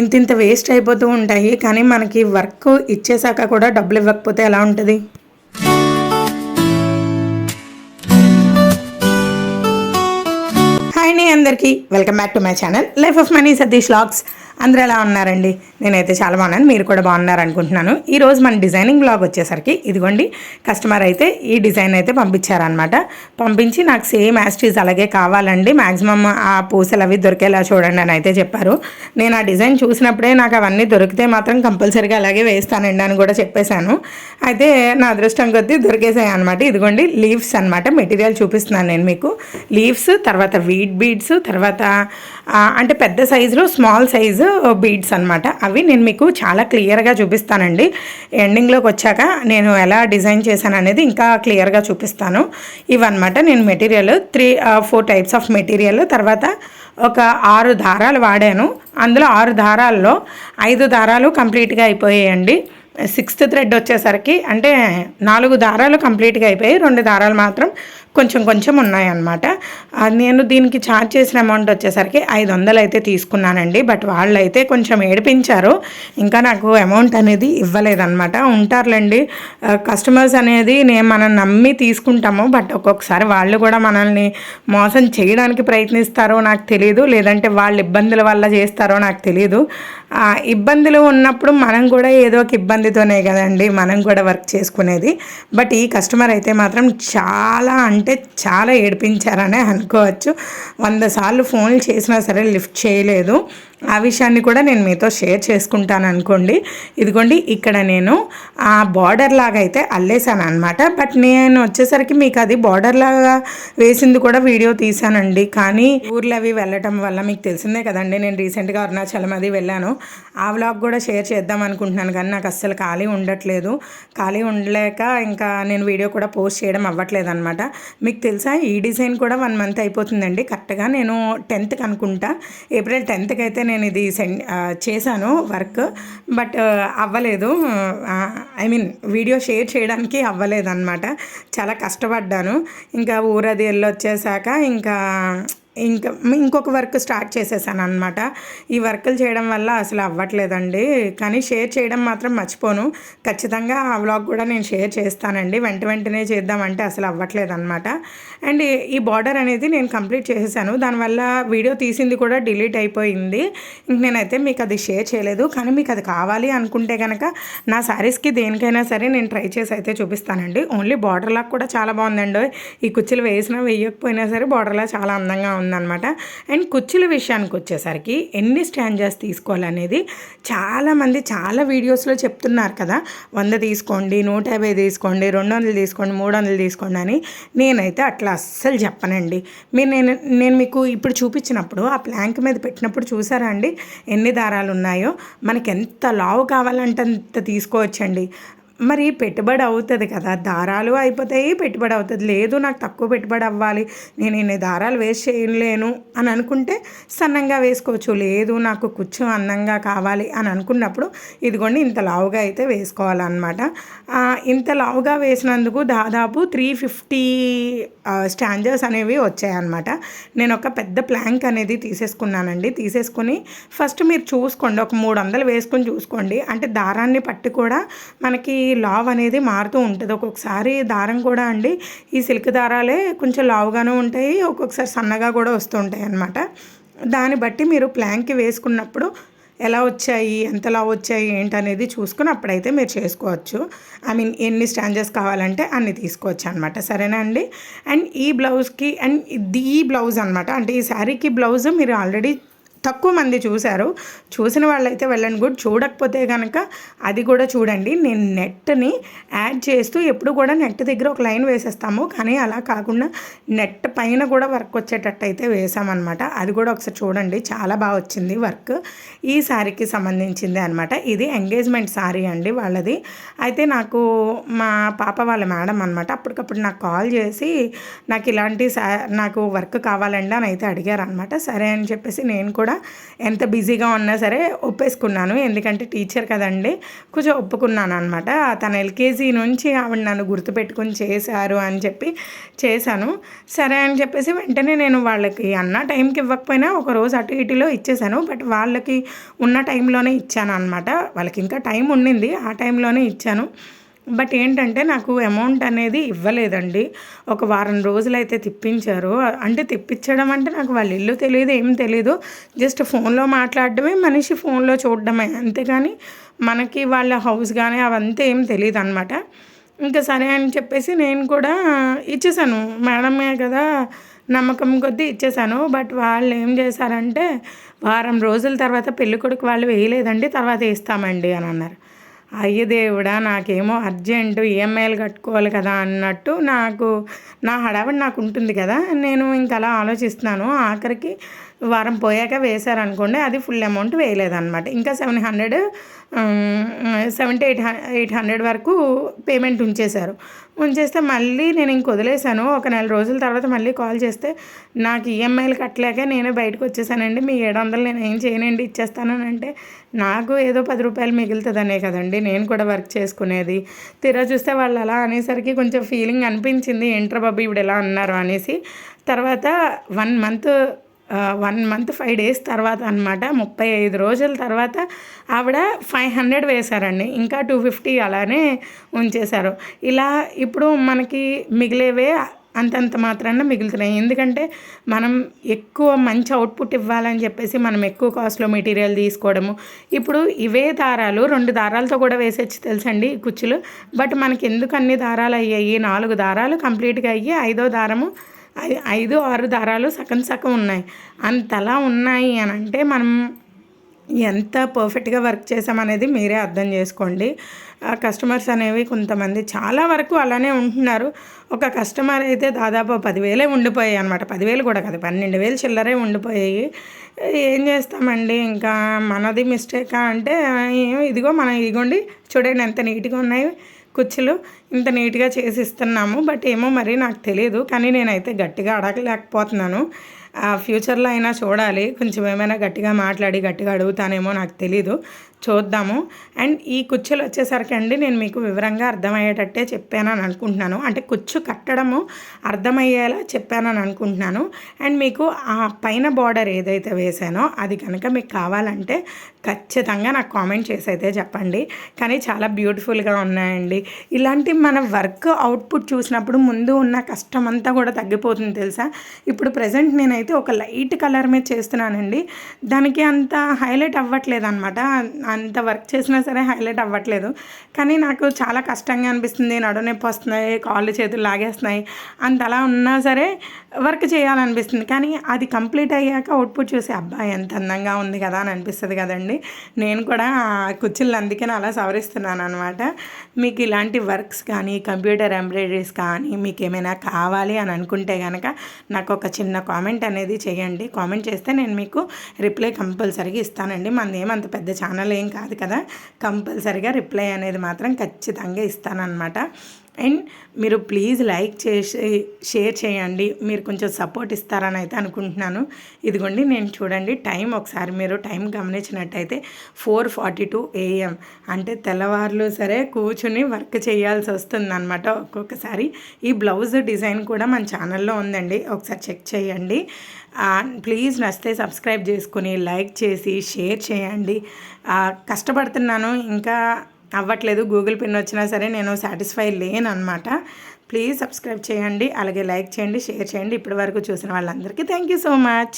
ఇంత ఇంత వేస్ట్ అయిపోతూ ఉంటాయి కానీ మనకి వర్క్ ఇచ్చేసాక కూడా డబ్బులు ఇవ్వకపోతే ఎలా ఉంటుంది? హాయ్ అండి అందరికీ. Welcome back to my channel. Life of money Satish vlogs అందరూ ఎలా ఉన్నారండి? నేనైతే చాలా బాగున్నాను. మీరు కూడా బాగున్నారు అనుకుంటున్నాను ఈరోజు మన డిజైనింగ్ బ్లాగ్ వచ్చేసరికి ఇదిగోండి కస్టమర్ అయితే ఈ డిజైన్ అయితే పంపించారనమాట పంపించి నాకు సేమ్ యాస్టీస్ అలాగే కావాలండి. మ్యాక్సిమమ్ ఆ పూసలు అవి దొరికేలా చూడండి అని అయితే చెప్పారు. నేను ఆ డిజైన్ చూసినప్పుడే నాకు అవన్నీ దొరికితే మాత్రం కంపల్సరీగా అలాగే వేస్తానండి అని కూడా చెప్పేశాను. అయితే నా అదృష్టం కొద్దీ దొరికేసాయి అనమాట ఇదిగోండి లీవ్స్ అనమాట మెటీరియల్ చూపిస్తున్నాను నేను మీకు. లీవ్స్ తర్వాత వీట్ బీడ్స్ తర్వాత అంటే పెద్ద సైజులో స్మాల్ సైజు బీడ్స్ అనమాట అవి నేను మీకు చాలా క్లియర్గా చూపిస్తానండి. ఎండింగ్లోకి వచ్చాక నేను ఎలా డిజైన్ చేశాను అనేది ఇంకా క్లియర్గా చూపిస్తాను. ఇవన్నమాట నేను material three four types of material. తర్వాత ఒక ఆరు దారాలు వాడాను. అందులో ఆరు దారాల్లో ఐదు దారాలు కంప్లీట్గా అయిపోయాయండి. సిక్స్త్ థ్రెడ్ వచ్చేసరికి అంటే నాలుగు దారాలు కంప్లీట్గా అయిపోయి రెండు దారాలు మాత్రం కొంచెం కొంచెం ఉన్నాయన్నమాట. నేను దీనికి ఛార్జ్ చేసిన అమౌంట్ వచ్చేసరికి ఐదు వందలు అయితే తీసుకున్నానండి. బట్ వాళ్ళు అయితే కొంచెం ఏడిపించారు. ఇంకా నాకు అమౌంట్ అనేది ఇవ్వలేదన్నమాట. ఉంటారులేండి. కస్టమర్స్ అనేది నేను మనం నమ్మి తీసుకుంటాము. బట్ ఒక్కొక్కసారి వాళ్ళు కూడా మనల్ని మోసం చేయడానికి ప్రయత్నిస్తారో నాకు తెలియదు లేదంటే వాళ్ళ ఇబ్బందుల వల్ల చేస్తారో నాకు తెలియదు ఇబ్బందులు ఉన్నప్పుడు మనం కూడా ఏదో ఒక ఇబ్బందితోనే కదండి మనం కూడా వర్క్ చేసుకునేది. బట్ ఈ కస్టమర్ అయితే మాత్రం చాలా అంటే చాలా ఏడిపించారనే అనుకోవచ్చు. వంద సార్లు ఫోన్లు చేసినా సరే లిఫ్ట్ చేయలేదు. ఆ విషయాన్ని కూడా నేను మీతో షేర్ చేసుకుంటాను అనుకోండి. ఇదిగోండి ఇక్కడ నేను ఆ బార్డర్ లాగా అయితే అల్లేసాను అనమాట బట్ నేను వచ్చేసరికి మీకు అది బార్డర్ లాగా వేసింది కూడా వీడియో తీసానండి కానీ ఊర్లు అవి వెళ్ళటం వల్ల మీకు తెలిసిందే కదండి. నేను రీసెంట్గా అరుణాచలం అది వెళ్ళాను. ఆ వ్లాగ్ కూడా షేర్ చేద్దాం అనుకుంటున్నాను కానీ నాకు అస్సలు ఖాళీ ఉండట్లేదు. ఖాళీ ఉండలేక ఇంకా నేను వీడియో కూడా పోస్ట్ చేయడం అవ్వట్లేదు అనమాట మీకు తెలుసా ఈ డిజైన్ కూడా వన్ మంత్ అయిపోతుందండి. కరెక్ట్గా నేను టెన్త్కి అనుకుంటా. ఏప్రిల్ టెన్త్కి అయితే నేను ఇది సెండ్ చేశాను వర్క్ బట్ అవ్వలేదు. ఐ మీన్ వీడియో షేర్ చేయడానికి అవ్వలేదు అనమాట చాలా కష్టపడ్డాను. ఇంకా ఊరది వెళ్ళి వచ్చేసాక ఇంకా ఇంకా ఇంకొక వర్క్ స్టార్ట్ చేసేసాను అనమాట ఈ వర్కులు చేయడం వల్ల అసలు అవ్వట్లేదండి. కానీ షేర్ చేయడం మాత్రం మర్చిపోను. ఖచ్చితంగా ఆ వ్లాగ్ కూడా నేను షేర్ చేస్తానండి. వెంట వెంటనే చేద్దామంటే అసలు అవ్వట్లేదు అనమాట అండ్ ఈ బార్డర్ అనేది నేను కంప్లీట్ చేసేసాను. దానివల్ల వీడియో తీసింది కూడా డిలీట్ అయిపోయింది. ఇంక నేనైతే మీకు అది షేర్ చేయలేదు. కానీ మీకు అది కావాలి అనుకుంటే కనుక నా శారీస్కి దేనికైనా సరే నేను ట్రై చేసి అయితే చూపిస్తానండి. ఓన్లీ బార్డర్ లాగా కూడా చాలా బాగుందండి. ఈ కుర్చీలు వేసినా వేయకపోయినా సరే బార్డర్లా చాలా అందంగా ఉందన్నమాట. అండ్ కుర్చీల విషయానికి వచ్చేసరికి ఎన్ని స్టాంజర్స్ తీసుకోవాలనేది చాలామంది చాలా వీడియోస్లో చెప్తున్నారు కదా. వంద తీసుకోండి నూట యాభై తీసుకోండి రెండు వందలు తీసుకోండి మూడు వందలు తీసుకోండి అని. నేనైతే అట్లా అస్సలు చెప్పనండి. మీరు నేను నేను మీకు ఇప్పుడు చూపించినప్పుడు ఆ ప్లాంక్ మీద పెట్టినప్పుడు చూసారా అండి? ఎన్ని దారాలు ఉన్నాయో? మనకి ఎంత లావు కావాలంటే అంత తీసుకోవచ్చండి. మరి పెట్టుబడి అవుతుంది కదా దారాలు అయిపోతాయి పెట్టుబడి అవుతుంది. లేదు నాకు తక్కువ పెట్టుబడి అవ్వాలి నేను ఇన్ని దారాలు వేస్ట్ చేయలేను అని అనుకుంటే సన్నంగా వేసుకోవచ్చు. లేదు నాకు కూర్చో అందంగా కావాలి అని అనుకున్నప్పుడు ఇదిగోండి ఇంత లావుగా అయితే వేసుకోవాలన్నమాట. ఇంత లావుగా వేసినందుకు దాదాపు త్రీ ఫిఫ్టీ స్టాంజర్స్ అనేవి వచ్చాయన్నమాట. నేను ఒక పెద్ద ప్లాంక్ అనేది తీసేసుకున్నానండి. తీసేసుకొని ఫస్ట్ మీరు చూసుకోండి ఒక మూడు వందలు వేసుకొని చూసుకోండి. అంటే దారాన్ని పట్టి కూడా మనకి లావ్ అనేది మారుతూ ఉంటుంది. ఒక్కొక్కసారి దారం కూడా అండి ఈ సిల్క్ దారాలే కొంచెం లావుగానే ఉంటాయి ఒక్కొక్కసారి సన్నగా కూడా వస్తూ ఉంటాయి అన్నమాట. దాన్ని బట్టి మీరు ప్లాంక్కి వేసుకున్నప్పుడు ఎలా వచ్చాయి ఎంతలా వచ్చాయి ఏంటనేది చూసుకుని అప్పుడైతే మీరు చేసుకోవచ్చు. ఐ మీన్ ఎన్ని స్టాంజెస్ కావాలంటే అన్ని తీసుకోవచ్చు అనమాట సరేనా అండి? అండ్ ఈ బ్లౌజ్కి అండ్ ది ఈ బ్లౌజ్ అనమాట అంటే ఈ శారీకి బ్లౌజ్ మీరు ఆల్రెడీ తక్కువ మంది చూశారు. చూసిన వాళ్ళైతే వెళ్ళండి. గుడ్. చూడకపోతే కనుక అది కూడా చూడండి. నేను నెట్ని యాడ్ చేస్తూ ఎప్పుడు కూడా నెట్ దగ్గర ఒక లైన్ వేసేస్తాము. కానీ అలా కాకుండా నెట్ పైన కూడా వర్క్ వచ్చేటట్టు అయితే వేసామన్నమాట. అది కూడా ఒకసారి చూడండి. చాలా బాగా వచ్చింది వర్క్. ఈ శారీకి సంబంధించింది అనమాట ఇది ఎంగేజ్మెంట్ శారీ అండి వాళ్ళది. అయితే నాకు మా పాప వాళ్ళ మేడం అనమాట అప్పటికప్పుడు నాకు కాల్ చేసి నాకు ఇలాంటి నాకు వర్క్ కావాలండి అని అయితే అడిగారు అనమాట సరే అని చెప్పేసి నేను కూడా కూడా ఎంత బిజీగా ఉన్నా సరే ఒప్పేసుకున్నాను. ఎందుకంటే టీచర్ కదండి కొంచెం ఒప్పుకున్నాను అనమాట తన ఎల్కేజీ నుంచి ఆవిడ నన్ను గుర్తుపెట్టుకుని చేశారు అని చెప్పి చేశాను. సరే అని చెప్పేసి వెంటనే నేను వాళ్ళకి అన్న టైంకి ఇవ్వకపోయినా ఒక రోజు అటు ఇటులో ఇచ్చేసాను బట్ వాళ్ళకి ఉన్న టైంలోనే ఇచ్చాను అనమాట వాళ్ళకి ఇంకా టైం ఉండింది. ఆ టైంలోనే ఇచ్చాను. బట్ ఏంటంటే నాకు అమౌంట్ అనేది ఇవ్వలేదండి. ఒక వారం రోజులు అయితే తిప్పించారు. అంటే తిప్పించడం అంటే నాకు వాళ్ళ ఇల్లు తెలియదు ఏం తెలియదు జస్ట్ ఫోన్లో మాట్లాడడమే మనిషి ఫోన్లో చూడడమే. అంతేగాని మనకి వాళ్ళ హౌస్ కానీ అవంతా ఏం తెలియదు అనమాట ఇంకా సరే అని చెప్పేసి నేను కూడా ఇచ్చేసాను. మేడమే కదా నమ్మకం కొద్దీ ఇచ్చేసాను. బట్ వాళ్ళు ఏం చేశారంటే వారం రోజుల తర్వాత పెళ్ళికొడుకు వాళ్ళు వేయలేదండి తర్వాత వేస్తామండి అని అన్నారు. అయ్య దేవుడా నాకేమో అర్జెంటు ఈఎంఐలు కట్టుకోవాలి కదా అన్నట్టు నాకు నా హడావిడి నాకు ఉంటుంది కదా. నేను ఇంకా అలా ఆలోచిస్తున్నాను. ఆఖరికి వారం పోయాక వేశారనుకోండి అది ఫుల్ అమౌంట్ వేయలేదన్నమాట. ఇంకా seven hundred seventy eight eight hundred వరకు పేమెంట్ ఉంచేశారు. ఉంచేస్తే మళ్ళీ నేను ఇంక వదిలేశాను. ఒక నెల రోజుల తర్వాత మళ్ళీ కాల్ చేస్తే నాకు ఈఎంఐలు కట్టలేక నేను బయటకు వచ్చేసానండి. మీ ఏడు వందలు నేను ఏం చేయనండి ఇచ్చేస్తాను అంటే నాకు ఏదో పది రూపాయలు మిగులుతుందనే కదండి. నేను కూడా వర్క్ చేసుకునేది. తీరా చూస్తే వాళ్ళు అలా అనేసరికి కొంచెం ఫీలింగ్ అనిపించింది. ఏంట్రా బాబు ఇప్పుడు ఎలా అన్నారు అనేసి. తర్వాత one month one month five days తర్వాత అనమాట ముప్పై ఐదు రోజుల తర్వాత ఆవిడ ఫైవ్ హండ్రెడ్ వేశారండి. ఇంకా టూ ఫిఫ్టీ అలానే ఉంచేశారు. ఇలా ఇప్పుడు మనకి మిగిలేవే అంతంత మాత్రాన మిగులుతున్నాయి. ఎందుకంటే మనం ఎక్కువ మంచి అవుట్పుట్ ఇవ్వాలని చెప్పేసి మనం ఎక్కువ కాస్ట్లో మెటీరియల్ తీసుకోవడము. ఇప్పుడు ఇవే దారాలు రెండు దారాలతో కూడా వేసేసి తెలుసండి కుచ్చులు బట్ మనకి ఎందుకు అన్ని దారాలు అయ్యాయి? నాలుగు దారాలు కంప్లీట్గా అయ్యి ఐదో దారము ఐదు ఆరు దారాలు సగం సగం ఉన్నాయి. అంతలా ఉన్నాయి అని అంటే మనం ఎంత పర్ఫెక్ట్గా వర్క్ చేసామనేది మీరే అర్థం చేసుకోండి. కస్టమర్స్ అనేవి కొంతమంది చాలా వరకు అలానే ఉంటున్నారు. ఒక కస్టమర్ అయితే దాదాపు పదివేలే ఉండిపోయాయి అనమాట పదివేలు కూడా కాదు పన్నెండు వేలు చిల్లరే ఉండిపోయాయి. ఏం చేస్తామండి? ఇంకా మనది మిస్టేకా అంటే ఇదిగో మనం ఇదిగోండి చూడండి ఎంత నీట్గా ఉన్నాయి. కుచ్చులు ఇంత నీట్గా చేసి ఇస్తున్నాము బట్ ఏమో మరి నాకు తెలియదు కానీ నేనైతే గట్టిగా అడగలేకపోతున్నాను. ఫ్యూచర్లో అయినా చూడాలి. కొంచెం ఏమైనా గట్టిగా మాట్లాడి గట్టిగా అడుగుతానేమో నాకు తెలీదు. చూద్దాము. అండ్ ఈ కుచ్చులు వచ్చేసరికి అండి నేను మీకు వివరంగా అర్థమయ్యేటట్టే చెప్పానని అనుకుంటున్నాను. అంటే కుచ్చు కట్టడము అర్థమయ్యేలా చెప్పానని అనుకుంటున్నాను. అండ్ మీకు ఆ పైన బార్డర్ ఏదైతే వేసానో అది కనుక మీకు కావాలంటే ఖచ్చితంగా నాకు కామెంట్ చేసి అయితే చెప్పండి. కానీ చాలా బ్యూటిఫుల్గా ఉన్నాయండి. ఇలాంటి మన వర్క్ అవుట్పుట్ చూసినప్పుడు ముందు ఉన్న కష్టం అంతా కూడా తగ్గిపోతుంది తెలుసా? ఇప్పుడు ప్రజెంట్ నేనైతే ఒక లైట్ కలర్ మీద చేస్తున్నానండి. దానికి అంత హైలైట్ అవ్వట్లేదు అనమాట అంత వర్క్ చేసినా సరే హైలైట్ అవ్వట్లేదు. కానీ నాకు చాలా కష్టంగా అనిపిస్తుంది. నడునొప్పి వస్తున్నాయి కాళ్ళు చేతులు లాగేస్తున్నాయి. అంతలా ఉన్నా సరే వర్క్ చేయాలనిపిస్తుంది. కానీ అది కంప్లీట్ అయ్యాక అవుట్పుట్ చూసి అబ్బాయి ఎంత అందంగా ఉంది కదా! అని అనిపిస్తుంది కదండి. నేను కూడా కుర్చీలు అందుకే అలా సవరిస్తున్నాను అనమాట మీకు ఇలాంటి వర్క్స్ కానీ కంప్యూటర్ ఎంబ్రాయిడరీస్ కానీ మీకు ఏమైనా కావాలి అని అనుకుంటే కనుక నాకు ఒక చిన్న కామెంట్ అనేది చేయండి. కామెంట్ చేస్తే నేను మీకు రిప్లై కంపల్సరీగా ఇస్తానండి. మనది ఏమంత పెద్ద ఛానల్ ఏం కాదు కదా. కంపల్సరీగా రిప్లై అనేది మాత్రం ఖచ్చితంగా ఇస్తానన్నమాట. అండ్ మీరు ప్లీజ్ లైక్ చేసి షేర్ చేయండి. మీరు కొంచెం సపోర్ట్ ఇస్తారని అయితే అనుకుంటున్నాను. ఇదిగోండి నేను చూడండి టైం ఒకసారి మీరు టైం గమనించినట్టయితే ఫోర్ ఫార్టీ టూ ఏఎం అంటే తెల్లవారులు సరే కూర్చుని వర్క్ చేయాల్సి వస్తుంది అనమాట ఒక్కొక్కసారి ఈ బ్లౌజ్ డిజైన్ కూడా మన ఛానల్లో ఉందండి. ఒకసారి చెక్ చేయండి. ప్లీజ్ నచ్చితే సబ్స్క్రైబ్ చేసుకుని లైక్ చేసి షేర్ చేయండి. కష్టపడుతున్నాను. ఇంకా అవ్వట్లేదు. గూగుల్ పిన్ వచ్చినా సరే నేను సాటిస్ఫై లేను అనమాట ప్లీజ్ సబ్స్క్రైబ్ చేయండి. అలాగే లైక్ చేయండి షేర్ చేయండి. ఇప్పటి వరకు చూసిన వాళ్ళందరికీ థ్యాంక్ యూ సో మచ్.